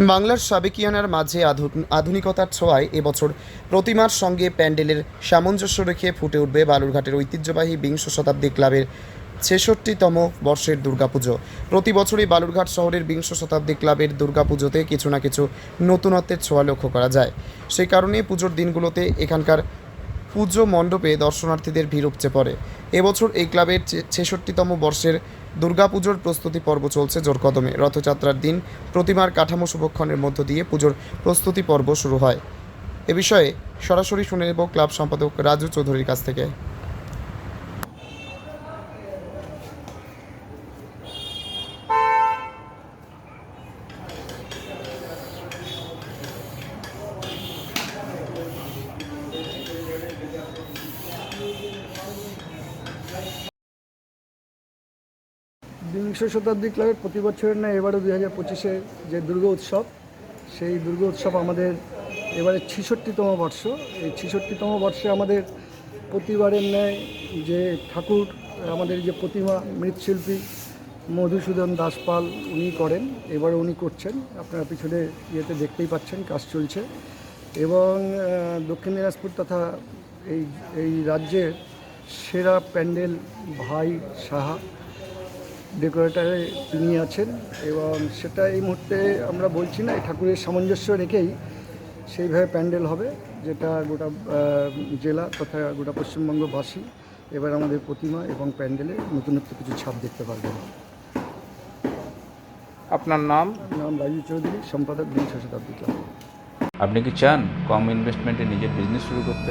বাংলার সাবেকিয়ানার মাঝে আধু- আধুনিকতার ছোঁয়ায় এবছর প্রতিমার সঙ্গে প্যান্ডেলের সামঞ্জস্য রেখে ফুটে উঠবে বালুরঘাটের ঐতিহ্যবাহী বিংশ শতাব্দী ক্লাবের ছেষট্টিতম বর্ষের দুর্গাপুজো। প্রতি বছরই বালুরঘাট শহরের বিংশ শতাব্দী ক্লাবের দুর্গাপুজোতে কিছু না কিছু নতুনত্বের ছোঁয়া লক্ষ্য করা যায়। সেই কারণে পুজোর দিনগুলোতে এখানকার পুজো মণ্ডপে দর্শনার্থীদের ভিড় উপচে পড়ে। এবছর এই ক্লাবের ছেষট্টিতম বর্ষের দুর্গাপুজোর প্রস্তুতি পর্ব চলছে জোর কদমে রথযাত্রার দিন প্রতিমার কাঠামো শুভক্ষণের মধ্য দিয়ে পুজোর প্রস্তুতি পর্ব শুরু হয়। এ বিষয়ে সরাসরি শুনে নেব ক্লাব সম্পাদক রাজু চৌধুরীর কাছ থেকে। বিংশ শতাব্দী ক্লাবের প্রতি বছরের না এবারও দুই হাজার পঁচিশে যে দুর্গা উৎসব, সেই দুর্গা উৎসব আমাদের এবারে ছিষট্টিতম বর্ষ। এই ছিষট্টিতম বর্ষে আমাদের প্রতিবারের ন্যায় যে ঠাকুর, আমাদের যে প্রতিমা মৃৎশিল্পী মধুসূদন দাসপাল উনি করেন এবারে উনি করছেন। আপনারা পিছনে ইয়েতে দেখতেই পাচ্ছেন, কাজ চলছে। এবং দক্ষিণ দিনাজপুর তথা এই এই রাজ্যের সেরা প্যান্ডেল ভাই সাহা ডেকোরেটারে তিনি আছেন এবং সেটা এই মুহূর্তে আমরা বলছি না এই ঠাকুরের সামঞ্জস্য রেখেই সেইভাবে প্যান্ডেল হবে যেটা গোটা জেলা তথা গোটা পশ্চিমবঙ্গবাসী এবার আমাদের প্রতিমা এবং প্যান্ডেলে নতুনত্ব কিছু ছাপ দেখতে পারবেন। আপনার নাম? নাম রাজু চৌধুরী সম্পাদক বিংশ শতাব্দী ক্লাব। আপনি কি চান কম ইনভেস্টমেন্টে নিজের বিজনেস শুরু করতে?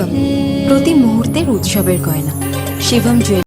Shivam প্রতি মুহূর্তের উৎসবের গয়না। শিবম জুয়েল